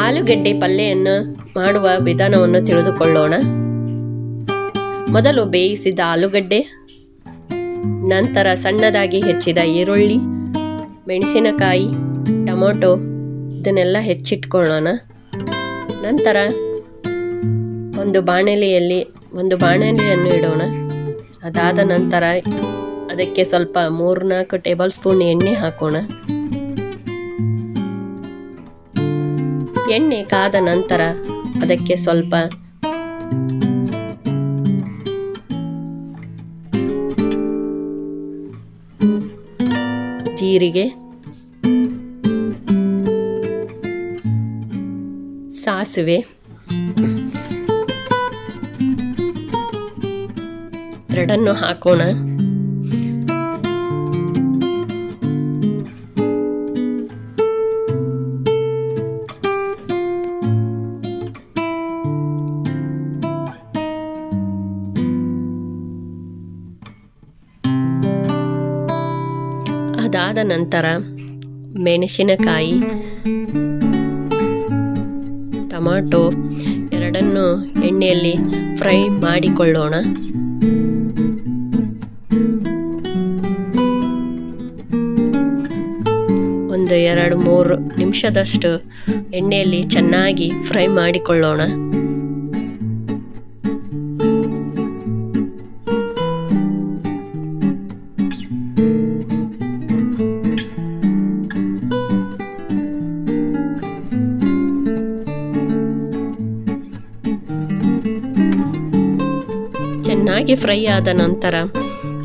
ಆಲೂಗೆಡ್ಡೆ ಪಲ್ಯವನ್ನು ಮಾಡುವ ವಿಧಾನವನ್ನು ತಿಳಿದುಕೊಳ್ಳೋಣ. ಮೊದಲು ಬೇಯಿಸಿದ ಆಲೂಗಡ್ಡೆ, ನಂತರ ಸಣ್ಣದಾಗಿ ಹೆಚ್ಚಿದ ಈರುಳ್ಳಿ, ಮೆಣಸಿನಕಾಯಿ, ಟೊಮೊಟೊ ಇದನ್ನೆಲ್ಲ ಹೆಚ್ಚಿಟ್ಕೊಳ್ಳೋಣ. ನಂತರ ಒಂದು ಬಾಣಲೆಯಲ್ಲಿ ಒಂದು ಬಾಣಲೆಯನ್ನು ಇಡೋಣ. ಅದಾದ ನಂತರ ಅದಕ್ಕೆ ಸ್ವಲ್ಪ ಮೂರ್ನಾಲ್ಕು ಟೇಬಲ್ ಸ್ಪೂನ್ ಎಣ್ಣೆ ಹಾಕೋಣ. ಎಣ್ಣೆ ಕಾದ ನಂತರ ಅದಕ್ಕೆ ಸ್ವಲ್ಪ ಜೀರಿಗೆ ಸಾಸಿವೆ ಎರಡನ್ನು ಹಾಕೋಣ. ಅದಾದ ನಂತರ ಮೆಣಸಿನಕಾಯಿ, ಟೊಮಾಟೊ ಎರಡನ್ನು ಎಣ್ಣೆಯಲ್ಲಿ ಫ್ರೈ ಮಾಡಿಕೊಳ್ಳೋಣ. ಒಂದು ಎರಡು ಮೂರು ನಿಮಿಷದಷ್ಟು ಎಣ್ಣೆಯಲ್ಲಿ ಚೆನ್ನಾಗಿ ಫ್ರೈ ಮಾಡಿಕೊಳ್ಳೋಣ. ಚೆನ್ನಾಗಿ ಫ್ರೈ ಆದ ನಂತರ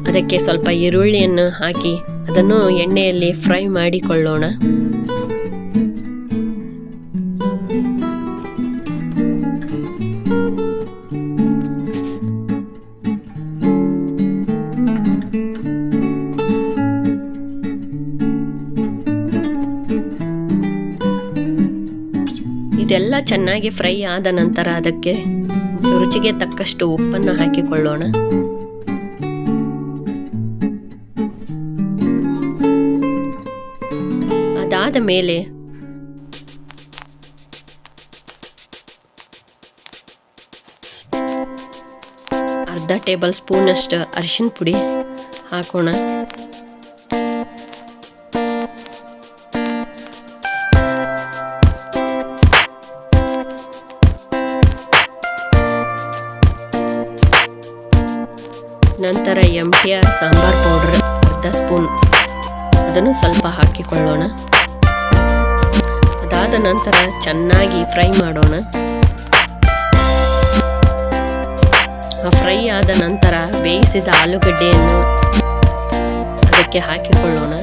ಅದಕ್ಕೆ ಸ್ವಲ್ಪ ಈರುಳ್ಳಿಯನ್ನು ಹಾಕಿ ಅದನ್ನು ಎಣ್ಣೆಯಲ್ಲಿ ಫ್ರೈ ಮಾಡಿಕೊಳ್ಳೋಣ. ಇದೆಲ್ಲ ಚೆನ್ನಾಗಿ ಫ್ರೈ ಆದ ನಂತರ ಅದಕ್ಕೆ ರುಚಿಗೆ ತಕ್ಕಷ್ಟು ಉಪ್ಪನ್ನು ಹಾಕಿಕೊಳ್ಳೋಣ. ಅದಾದ ಮೇಲೆ ಅರ್ಧ ಟೇಬಲ್ ಸ್ಪೂನಷ್ಟು ಅರಿಶಿನ ಪುಡಿ ಹಾಕೋಣ. ನಂತರ ಆರ್ ಸಾಂಬಾರ್ ಪೌಡ್ರ್ ಅರ್ಧ ಸ್ಪೂನ್. ಅದನ್ನು ಸ್ವಲ್ಪ ಹಾಕಿಕೊಳ್ಳೋಣ. ಅದಾದ ನಂತರ ಚೆನ್ನಾಗಿ ಫ್ರೈ ಮಾಡೋಣ. ಆ ಫ್ರೈ ಆದ ನಂತರ ಬೇಯಿಸಿದ ಆಲೂಗಡ್ಡೆಯನ್ನು ಅದಕ್ಕೆ ಹಾಕಿಕೊಳ್ಳೋಣ.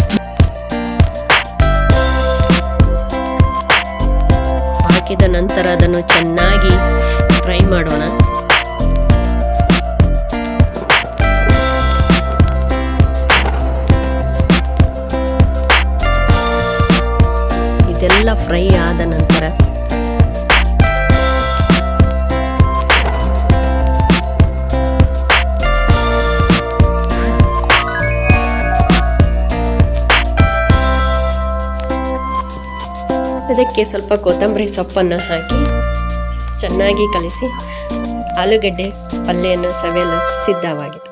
ಹಾಕಿದ ನಂತರ ಅದನ್ನು ಚೆನ್ನಾಗಿ ಫ್ರೈ ಮಾಡೋಣ. ಇದೆಲ್ಲ ಫ್ರೈ ಆದ ನಂತರ ಅದಕ್ಕೆ ಸ್ವಲ್ಪ ಕೊತ್ತಂಬರಿ ಸೊಪ್ಪನ್ನು ಹಾಕಿ ಚೆನ್ನಾಗಿ ಕಲಿಸಿ ಆಲೂಗಡ್ಡೆ ಪಲ್ಯನ ಸವೆಯಲು ಸಿದ್ಧವಾಗಿದೆ